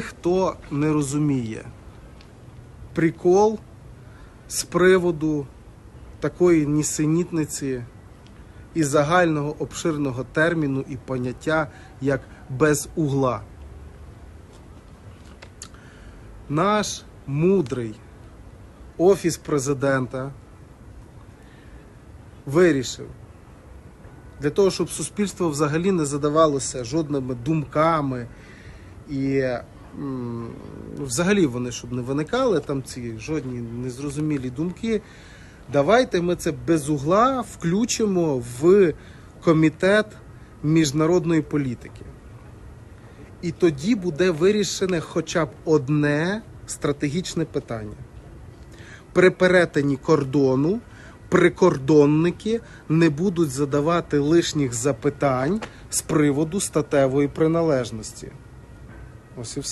хто не розуміє прикол з приводу такої нісенітниці і загального обширного терміну і поняття як без угла. Наш мудрий офіс президента вирішив для того, щоб суспільство взагалі не задавалося жодними думками і взагалі вони щоб не виникали там ці жодні незрозумілі думки. Давайте ми це без угла включимо в комітет міжнародної політики. І тоді буде вирішене хоча б одне стратегічне питання. При перетині кордону прикордонники не будуть задавати лишніх запитань з приводу статевої приналежності. Ось і все.